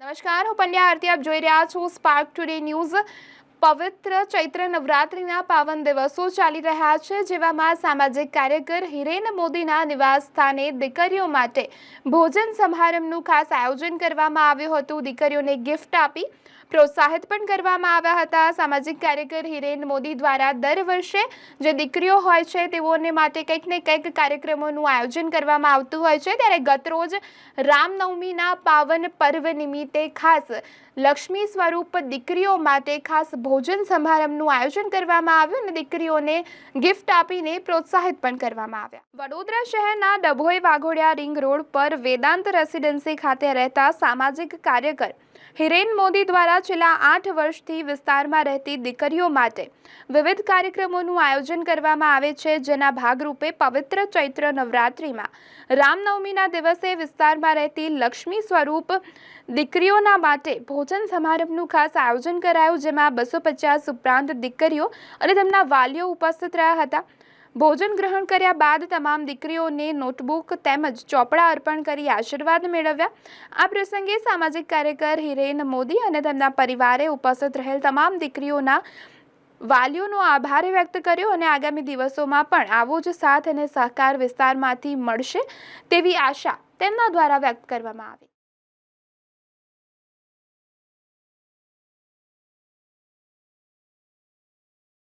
નમસ્કાર હું પંડ્યા આરતી આપ જોઈ રહ્યા છો સ્પાર્ક ટુડે ન્યૂઝ પવિત્ર ચૈત્ર નવરાત્રિના પાવન દિવસો ચાલી રહ્યા છે, જેવામાં સામાજિક કાર્યકર હિરેન મોદીના નિવાસ સ્થાને દીકરીઓ માટે ભોજન સમારંભનું ખાસ આયોજન કરવામાં આવ્યું હતું. દીકરીઓને ગિફ્ટ આપી પ્રોત્સાહિત પણ કરવામાં આવ્યા હતા. સામાજિક કાર્યકર હિરેન મોદી દ્વારા દર વર્ષે જે દીકરીઓ હોય છે, તેઓને માટે કંઈક ને કંઈક કાર્યક્રમોનું આયોજન કરવામાં આવતું હોય છે. ત્યારે ગતરોજ રામનવમીના પાવન પર્વ નિમિત્તે ખાસ લક્ષ્મી સ્વરૂપ દીકરીઓ માટે ખાસ ભોજન સમારંભનું આયોજન કરવામાં આવ્યું અને દીકરીઓને ગિફ્ટ આપીને પ્રોત્સાહિત પણ કરવામાં આવ્યા. વડોદરા શહેરના ડભોઈ વાઘોડિયા રિંગ રોડ પર વેદાંત રેસિડેન્સી ખાતે રહેતા સામાજિક કાર્યકર હિરેન મોદી દ્વારા છેલ્લા આઠ વર્ષથી વિસ્તારમાં રહેતી દીકરીઓ માટે વિવિધ કાર્યક્રમોનું આયોજન કરવામાં આવે છે, જેના ભાગરૂપે પવિત્ર ચૈત્ર નવરાત્રિમાં રામનવમીના દિવસે વિસ્તારમાં રહેતી લક્ષ્મી સ્વરૂપ દીકરીઓના માટે ભોજન સમારંભનું ખાસ આયોજન કરાયું, જેમાં બસો પચાસ ઉપરાંત દીકરીઓ અને તેમના વાલીઓ ઉપસ્થિત રહ્યા હતા. ભોજન ગ્રહણ કર્યા બાદ તમામ દીકરીઓને નોટબુક તેમજ ચોપડા અર્પણ કરી આશીર્વાદ મેળવ્યા. આ પ્રસંગે સામાજિક કાર્યકર હિરેન મોદી અને તેમના પરિવારે ઉપસ્થિત રહેલ તમામ દીકરીઓના વાલીઓનો આભાર વ્યક્ત કર્યો અને આગામી દિવસોમાં પણ આવો જ સાથ અને સહકાર વિસ્તારમાંથી મળશે તેવી આશા તેમના દ્વારા વ્યક્ત કરવામાં આવી.